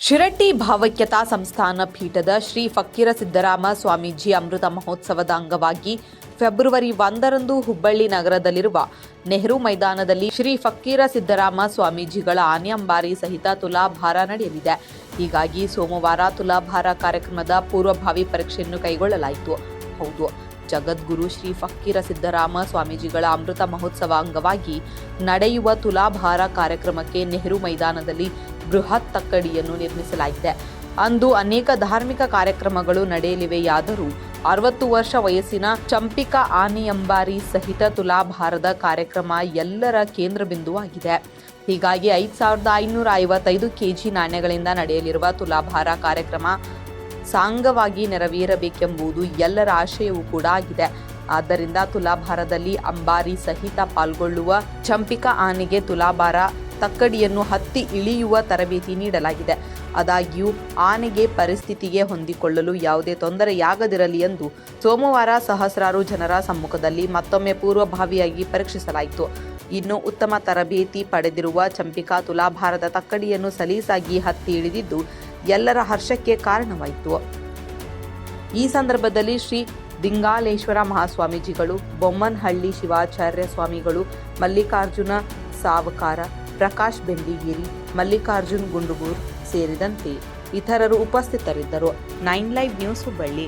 ಶಿರಟ್ಟಿ ಭಾವೈಕ್ಯತಾ ಸಂಸ್ಥಾನ ಪೀಠದ ಶ್ರೀ ಫಕ್ಕೀರ ಸಿದ್ದರಾಮ ಸ್ವಾಮೀಜಿ ಅಮೃತ ಮಹೋತ್ಸವದ ಅಂಗವಾಗಿ ಫೆಬ್ರವರಿ ಒಂದರಂದು ಹುಬ್ಬಳ್ಳಿ ನಗರದಲ್ಲಿರುವ ನೆಹರು ಮೈದಾನದಲ್ಲಿ ಶ್ರೀ ಫಕ್ಕೀರ ಸಿದ್ದರಾಮ ಸ್ವಾಮೀಜಿಗಳ ಆನೆ ಅಂಬಾರಿ ಸಹಿತ ತುಲಾಭಾರ ನಡೆಯಲಿದೆ. ಹೀಗಾಗಿ ಸೋಮವಾರ ತುಲಾಭಾರ ಕಾರ್ಯಕ್ರಮದ ಪೂರ್ವಭಾವಿ ಪರೀಕ್ಷೆಯನ್ನು ಕೈಗೊಳ್ಳಲಾಯಿತು. ಹೌದು, ಜಗದ್ಗುರು ಶ್ರೀ ಫಕ್ಕೀರ ಸಿದ್ದರಾಮ ಸ್ವಾಮೀಜಿಗಳ ಅಮೃತ ಮಹೋತ್ಸವ ಅಂಗವಾಗಿ ನಡೆಯುವ ತುಲಾಭಾರ ಕಾರ್ಯಕ್ರಮಕ್ಕೆ ನೆಹರು ಮೈದಾನದಲ್ಲಿ ಬೃಹತ್ ತಕ್ಕಡಿಯನ್ನು ನಿರ್ಮಿಸಲಾಗಿದೆ. ಅಂದು ಅನೇಕ ಧಾರ್ಮಿಕ ಕಾರ್ಯಕ್ರಮಗಳು ನಡೆಯಲಿವೆಯಾದರೂ ಅರವತ್ತು ವರ್ಷ ವಯಸ್ಸಿನ ಚಂಪಿಕಾ ಆನೆಯಂಬಾರಿ ಸಹಿತ ತುಲಾಭಾರದ ಕಾರ್ಯಕ್ರಮ ಎಲ್ಲರ ಕೇಂದ್ರ ಬಿಂದುವಾಗಿದೆ. ಹೀಗಾಗಿ ಐದು ಸಾವಿರದ ಐನೂರ ಐವತ್ತೈದು ಕೆಜಿ ನಾಣ್ಯಗಳಿಂದ ನಡೆಯಲಿರುವ ತುಲಾಭಾರ ಕಾರ್ಯಕ್ರಮ ಸಾಂಗವಾಗಿ ನೆರವೇರಬೇಕೆಂಬುದು ಎಲ್ಲರ ಆಶಯವೂ ಕೂಡ ಆಗಿದೆ. ಆದ್ದರಿಂದ ತುಲಾಭಾರದಲ್ಲಿ ಅಂಬಾರಿ ಸಹಿತ ಪಾಲ್ಗೊಳ್ಳುವ ಚಂಪಿಕಾ ಆನೆಗೆ ತುಲಾಭಾರ ತಕ್ಕಡಿಯನ್ನು ಹತ್ತಿ ಇಳಿಯುವ ತರಬೇತಿ ನೀಡಲಾಗಿದೆ. ಆದಾಗ್ಯೂ, ಆನೆಗೆ ಪರಿಸ್ಥಿತಿಗೆ ಹೊಂದಿಕೊಳ್ಳಲು ಯಾವುದೇ ತೊಂದರೆಯಾಗದಿರಲಿ ಎಂದು ಸೋಮವಾರ ಸಹಸ್ರಾರು ಜನರ ಸಮ್ಮುಖದಲ್ಲಿ ಮತ್ತೊಮ್ಮೆ ಪೂರ್ವಭಾವಿಯಾಗಿ ಪರೀಕ್ಷಿಸಲಾಯಿತು. ಇನ್ನು ಉತ್ತಮ ತರಬೇತಿ ಪಡೆದಿರುವ ಚಂಪಿಕಾ ತುಲಾಭಾರದ ತಕ್ಕಡಿಯನ್ನು ಸಲೀಸಾಗಿ ಹತ್ತಿ ಇಳಿದಿದ್ದು, ಎಲ್ಲರ ಹರ್ಷಕ್ಕೆ ಕಾರಣವಾಯಿತು. ಈ ಸಂದರ್ಭದಲ್ಲಿ ಶ್ರೀ ದಿಂಗಾಲೇಶ್ವರ ಮಹಾಸ್ವಾಮೀಜಿಗಳು, ಬೊಮ್ಮನಹಳ್ಳಿ ಶಿವಾಚಾರ್ಯ ಸ್ವಾಮಿಗಳು, ಮಲ್ಲಿಕಾರ್ಜುನ ಸಾವಕಾರ ಪ್ರಕಾಶ್ ಬೆಂಡಿಗೇರಿ ಮಲ್ಲಿಕಾರ್ಜುನ್ ಗುಂಡುಗೂರ್ ಸೇರಿದಂತೆ ಇತರರು ಉಪಸ್ಥಿತರಿದ್ದರು. Nine live news Hubballi.